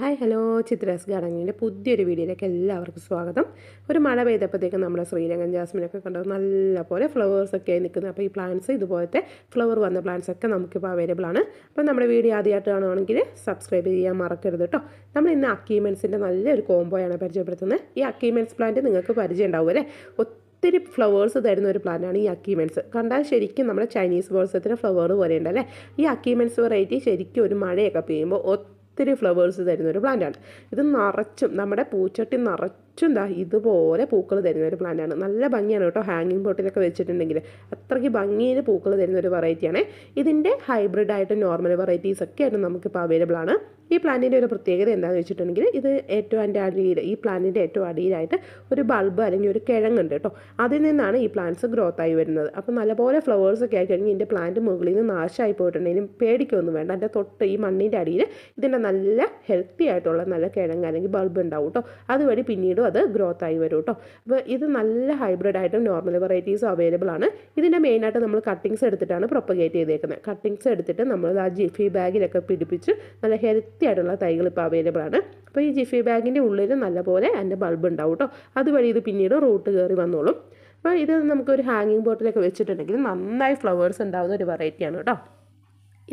Hi hello. Chitra's ഗാർഡനിന്റെ പുതിയൊരു വീഡിയോയിലേക്ക് എല്ലാവർക്കും സ്വാഗതം. ഒരു മഴ പെയ്തപ്പോഴത്തേക്കും നമ്മുടെ ശ്രീരംഗൻ ജാസ്മിനൊക്കെ കണ്ടത് നല്ലപോലെ ഫ്ലവേഴ്സൊക്കെ ആയി നിൽക്കുന്നത് അപ്പോൾ ഈ പ്ലാന്റ്സ് ഇതുപോലത്തെ ഫ്ലവർ വന്ന പ്ലാന്റ്സ് ഒക്കെ നമുക്കിപ്പോൾ അവൈലബിൾ ആണ്. അപ്പോൾ നമ്മുടെ വീഡിയോ ആദ്യമായിട്ട് കാണുവാണെങ്കിൽ സബ്സ്ക്രൈബ് ചെയ്യാൻ മറക്കരുത് കേട്ടോ. നമ്മൾ ഇന്ന് അക്കീമെൻസിന്റെ നല്ലൊരു കോംബോയാണ് പരിചയപ്പെടുത്തുന്നത്. ഈ അക്കീമെൻസ് പ്ലാന്റ് നിങ്ങൾക്ക് പരിചയം ഉണ്ടാവും അല്ലേ? ഒത്തിരി ഫ്ലവേഴ്സ് തരുന്ന ഒരു പ്ലാന്റാണ് ഈ അക്കീമെൻസ് കണ്ടാൽ ശരിക്കും നമ്മുടെ ചൈനീസ് ബോൾസത്തിന് ഫ്ലവർ പോലെയുണ്ട് ഉണ്ടല്ലേ ഈ അക്കീമെൻസ് വെറൈറ്റി ശരിക്കും ഒരു മഴയൊക്കെ പെയ്യുമ്പോൾ ഒത്തിരി ഫ്ലവേഴ്സ് തരുന്ന ഒരു പ്ലാന്റാണ്. ഇത് നിറച്ചും നമ്മുടെ പൂച്ചട്ടി നിറച്ചും ദാ ഇതുപോലെ പൂക്കൾ തരുന്ന ഒരു പ്ലാന്റാണ് നല്ല ഭംഗിയാണ് കേട്ടോ ഹാങ്ങിങ് പോട്ടിലൊക്കെ വെച്ചിട്ടുണ്ടെങ്കിൽ അത്രയ്ക്ക് ഭംഗിയിൽ പൂക്കൾ തരുന്ന ഒരു വെറൈറ്റിയാണ് ഇതിന്റെ ഹൈബ്രിഡ് ആയിട്ട് നോർമൽ വെറൈറ്റീസ് ഒക്കെ ആയിട്ട് നമുക്കിപ്പോൾ അവൈലബിൾ ആണ്. ഈ പ്ലാന്റിന്റെ ഒരു പ്രത്യേകത എന്താണെന്ന് വെച്ചിട്ടുണ്ടെങ്കിൽ ഇത് ഏറ്റവും അതിന്റെ അടിയിൽ ഈ പ്ലാന്റിന്റെ ഏറ്റവും അടിയിലായിട്ട് ഒരു ബൾബ് അല്ലെങ്കിൽ ഒരു കിഴങ്ങുണ്ട് കേട്ടോ. അതിൽ നിന്നാണ് ഈ പ്ലാന്റ്സ് ഗ്രോത്ത് ആയി വരുന്നത്. അപ്പോൾ നല്ലപോലെ ഫ്ലവേഴ്സ് ഒക്കെ ആയി കഴിഞ്ഞ് ഇതിന്റെ പ്ലാന്റ് മുകളിൽ നിന്ന് നാശമായി പോയിട്ടുണ്ടെങ്കിലും പേടിക്കൊന്നും വേണ്ട. എന്റെ തൊട്ട് ഈ മണ്ണിന്റെ അടിയിൽ ഇതിന്റെ നല്ല ഹെൽത്തി ആയിട്ടുള്ള നല്ല കിഴങ്ങ് അല്ലെങ്കിൽ ബൾബ് ഉണ്ടാവും കേട്ടോ. അതുവഴി പിന്നീടും അത് ഗ്രോത്ത് ആയി വരും കേട്ടോ അപ്പോൾ ഇത് നല്ല ഹൈബ്രിഡ് ആയിട്ടും നോർമൽ വെറൈറ്റീസും അവൈലബിൾ ആണ്. ഇതിന്റെ മെയിനായിട്ട് നമ്മൾ കട്ടിങ്സ് എടുത്തിട്ടാണ് പ്രൊപ്പഗേറ്റ് ചെയ്തേക്കുന്നത്. കട്ടിങ്സ് എടുത്തിട്ട് നമ്മൾ ആ ജിഫി ബാഗിലൊക്കെ പിടിപ്പിച്ച് നല്ല ഹെൽത്തി ആയിട്ടുള്ള തൈകൾ ഇപ്പോൾ അവൈലബിൾ ആണ്. അപ്പോൾ ഈ ജിഫി ബാഗിന്റെ ഉള്ളിൽ നല്ലപോലെ അതിന്റെ ബൾബ് ഉണ്ടാവും കേട്ടോ അതുവഴി ഇത് പിന്നീട് റൂട്ട് കയറി വന്നോളും. അപ്പോൾ ഇത് നമുക്കൊരു ഹാങ്ങിങ് ബോട്ടിലൊക്കെ വെച്ചിട്ടുണ്ടെങ്കിൽ നന്നായി ഫ്ലവേഴ്സ് ഉണ്ടാകുന്ന ഒരു വെറൈറ്റിയാണ് കേട്ടോ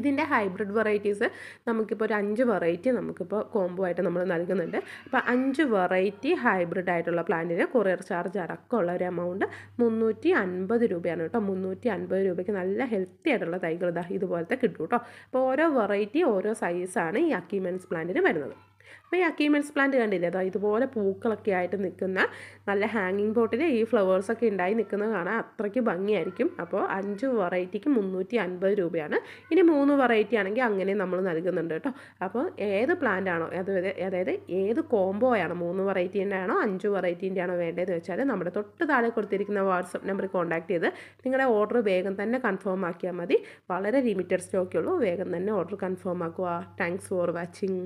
ഇതിന്റെ ഹൈബ്രിഡ് വെറൈറ്റീസ് നമുക്കിപ്പോൾ ഒരു അഞ്ച് വെറൈറ്റി നമുക്കിപ്പോൾ കോംബോ ആയിട്ട് നമ്മൾ നൽകുന്നുണ്ട്. അപ്പോൾ അഞ്ച് വെറൈറ്റി ഹൈബ്രിഡ് ആയിട്ടുള്ള പ്ലാന്റിന് കൊറിയർ ചാർജ് അടക്കമുള്ള ഒരു എമൗണ്ട് മുന്നൂറ്റി അൻപത് രൂപയാണ് കേട്ടോ. മുന്നൂറ്റി അൻപത് രൂപയ്ക്ക് നല്ല ഹെൽത്തി ആയിട്ടുള്ള തൈകൾ ഇതാ ഇതുപോലത്തെ കിട്ടും കേട്ടോ. അപ്പോൾ ഓരോ വെറൈറ്റി ഓരോ സൈസാണ് ഈ അക്കീമെൻസ് പ്ലാന്റിന് വരുന്നത്. അപ്പോൾ ഈ അക്കീമെൻസ് പ്ലാന്റ് കണ്ടില്ലേ? അതോ ഇതുപോലെ പൂക്കളൊക്കെ ആയിട്ട് നിൽക്കുന്ന നല്ല ഹാങ്ങിങ് പോട്ടിൽ ഈ ഫ്ലവേഴ്സൊക്കെ ഉണ്ടായി നിൽക്കുന്നത് കാണാൻ അത്രയ്ക്ക് ഭംഗിയായിരിക്കും. അപ്പോൾ അഞ്ച് വെറൈറ്റിക്ക് മുന്നൂറ്റി അൻപത് രൂപയാണ്. ഇനി മൂന്ന് വെറൈറ്റി ആണെങ്കിൽ അങ്ങനെ നമ്മൾ നൽകുന്നുണ്ട് കേട്ടോ. അപ്പോൾ ഏത് പ്ലാന്റ് ആണോ അതായത് അതായത് ഏത് കോംബോ ആണോ മൂന്ന് വെറൈറ്റീന്റെ ആണോ അഞ്ച് വെറൈറ്റീന്റെ ആണോ വേണ്ടതെന്ന് വെച്ചാൽ നമ്മുടെ തൊട്ട് താഴെ കൊടുത്തിരിക്കുന്ന വാട്സപ്പ് നമ്പറിൽ കോൺടാക്ട് ചെയ്ത് നിങ്ങളുടെ ഓർഡർ വേഗം തന്നെ കൺഫേം ആക്കിയാൽ മതി. വളരെ ലിമിറ്റഡ് സ്റ്റോക്കേ ഉള്ളൂ. വേഗം തന്നെ ഓർഡർ കൺഫേം ആക്കുക. Thanks for watching